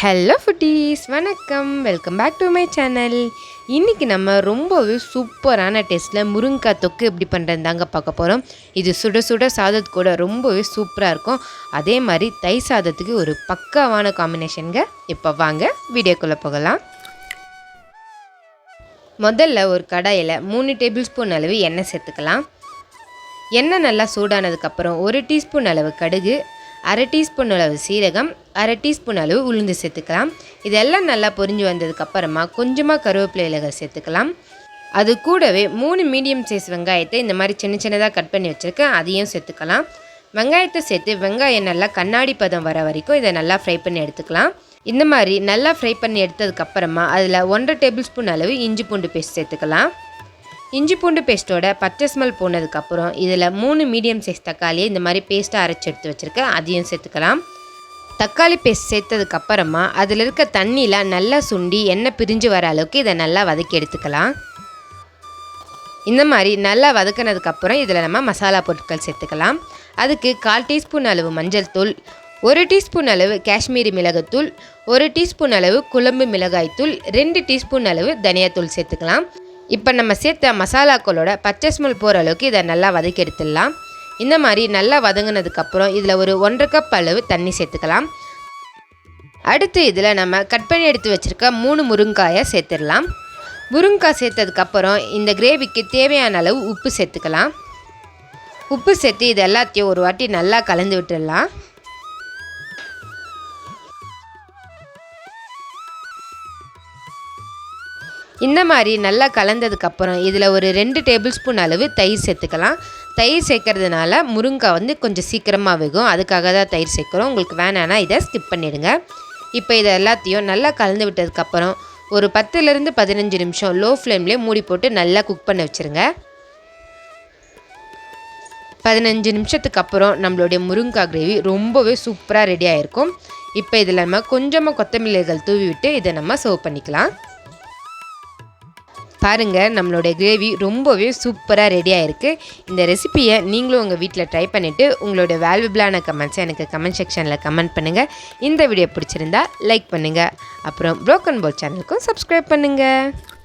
Hello foodies வணக்கம். Welcome back to my channel இன்றைக்கி நம்ம ரொம்பவே சூப்பரான டேஸ்ட்டில் முருங்கைக்காய் தொக்கு எப்படி பண்ணுறது தாங்க பார்க்க போகிறோம் இது சுட சுட சாதத்து கூட ரொம்பவே சூப்பராக இருக்கும். அதே மாதிரி தை சாதத்துக்கு ஒரு பக்காவான காம்பினேஷனுங்க இப்போ வாங்க வீடியோக்குள்ளே போகலாம். முதல்ல ஒரு கடாயில் மூணு டேபிள் ஸ்பூன் அளவு எண்ணெய் சேர்த்துக்கலாம். எண்ணெய் நல்லா சூடானதுக்கப்புறம் ஒரு டீஸ்பூன் அளவு கடுகு அரை டீஸ்பூன் அளவு சீரகம் அரை டீஸ்பூன் அளவு உளுந்து சேர்த்துக்கலாம். இதெல்லாம் நல்லா பொரிஞ்சு வந்ததுக்கப்புறமா கொஞ்சமாக கருவேப்பிலை இலைகள் சேர்த்துக்கலாம். அது கூடவே மூணு மீடியம் சைஸ் வெங்காயத்தை இந்த மாதிரி சின்ன சின்னதாக கட் பண்ணி வச்சுருக்கேன். அதையும் சேர்த்துக்கலாம். வெங்காயத்தை சேர்த்து வெங்காயம் நல்லா கண்ணாடி பதம் வர வரைக்கும் இதை நல்லா ஃப்ரை பண்ணி எடுத்துக்கலாம். இந்த மாதிரி நல்லா ஃப்ரை பண்ணி எடுத்ததுக்கப்புறமா அதில் ஒன்றரை டேபிள் ஸ்பூன் அளவு இஞ்சி பூண்டு பேஸ்ட் சேர்த்துக்கலாம். இஞ்சி பூண்டு பேஸ்ட்டோட பச்சை ஸ்மெல் போனதுக்கப்புறம் இதில் மூணு மீடியம் சைஸ் தக்காளியை இந்த மாதிரி பேஸ்ட்டாக அரைச்சி எடுத்து வச்சுருக்கேன். அதையும் சேர்த்துக்கலாம். தக்காளி பேஸ்ட் சேர்த்ததுக்கப்புறமா அதில் இருக்க தண்ணியில் நல்லா சுண்டி எண்ணெய் பிரிஞ்சு வர அளவுக்கு இதை நல்லா வதக்கி எடுத்துக்கலாம். இந்த மாதிரி நல்லா வதக்கினதுக்கப்புறம் இதில் நம்ம மசாலா பொருட்கள் சேர்த்துக்கலாம். அதுக்கு கால் டீஸ்பூன் அளவு மஞ்சள் தூள் ஒரு டீஸ்பூன் அளவு காஷ்மீரி மிளகுத்தூள் ஒரு டீஸ்பூன் அளவு குழம்பு மிளகாய்த்தூள் ரெண்டு டீஸ்பூன் அளவு தனியாத்தூள் சேர்த்துக்கலாம். இப்போ நம்ம சேர்த்த மசாலாக்களோட பச்சை ஸ்மெல் போகிற அளவுக்கு இதை நல்லா வதக்கி எடுத்துடலாம். இந்த மாதிரி நல்லா வதங்கினதுக்கப்புறம் இதில் ஒரு ஒன்றரை கப் அளவு தண்ணி சேர்த்துக்கலாம். அடுத்து இதில் நம்ம கட் பண்ணி எடுத்து வச்சுருக்க மூணு முருங்காயை சேர்த்துடலாம். முருங்காய் சேர்த்ததுக்கப்புறம் இந்த கிரேவிக்கு தேவையான அளவு உப்பு சேர்த்துக்கலாம். உப்பு சேர்த்து இது எல்லாத்தையும் ஒரு வாட்டி நல்லா கலந்து விட்டுடலாம். இந்த மாதிரி நல்லா கலந்ததுக்கப்புறம் இதில் ஒரு ரெண்டு டேபிள் ஸ்பூன் அளவு தயிர் சேர்த்துக்கலாம். தயிர் சேர்க்கறதுனால முருங்காய் வந்து கொஞ்சம் சீக்கிரமாக வேகும். அதுக்காக தான் தயிர் சேர்க்குறோம். உங்களுக்கு வேணான்னா இதை ஸ்கிப் பண்ணிவிடுங்க இப்போ இதை எல்லாத்தையும் நல்லா கலந்து விட்டதுக்கப்புறம் ஒரு பத்துலேருந்து பதினஞ்சு நிமிஷம் லோ ஃப்ளேம்லேயே மூடி போட்டு நல்லா குக் பண்ண வச்சுருங்க. பதினஞ்சு நிமிஷத்துக்கு அப்புறம் நம்மளுடைய முருங்காய் கிரேவி ரொம்பவே சூப்பராக ரெடி ஆகிருக்கும் இப்போ இதில் நம்ம கொஞ்சமாக கொத்தமல்லிகள் தூவி விட்டு இதை நம்ம சர்வ் பண்ணிக்கலாம். பாருங்கள் நம்மளுடைய கிரேவி ரொம்பவே சூப்பராக ரெடி ஆகிருக்கு இந்த ரெசிப்பியை நீங்களும் உங்கள் வீட்டில் ட்ரை பண்ணிவிட்டு உங்களோட வேல்யூபிளான கமெண்ட்ஸை எனக்கு கமெண்ட் செக்ஷனில் கமெண்ட் பண்ணுங்கள் இந்த வீடியோ பிடிச்சிருந்தா லைக் பண்ணுங்கள் அப்புறம் ப்ரோக்கன் போல் சேனலுக்கும் சப்ஸ்கிரைப் பண்ணுங்கள்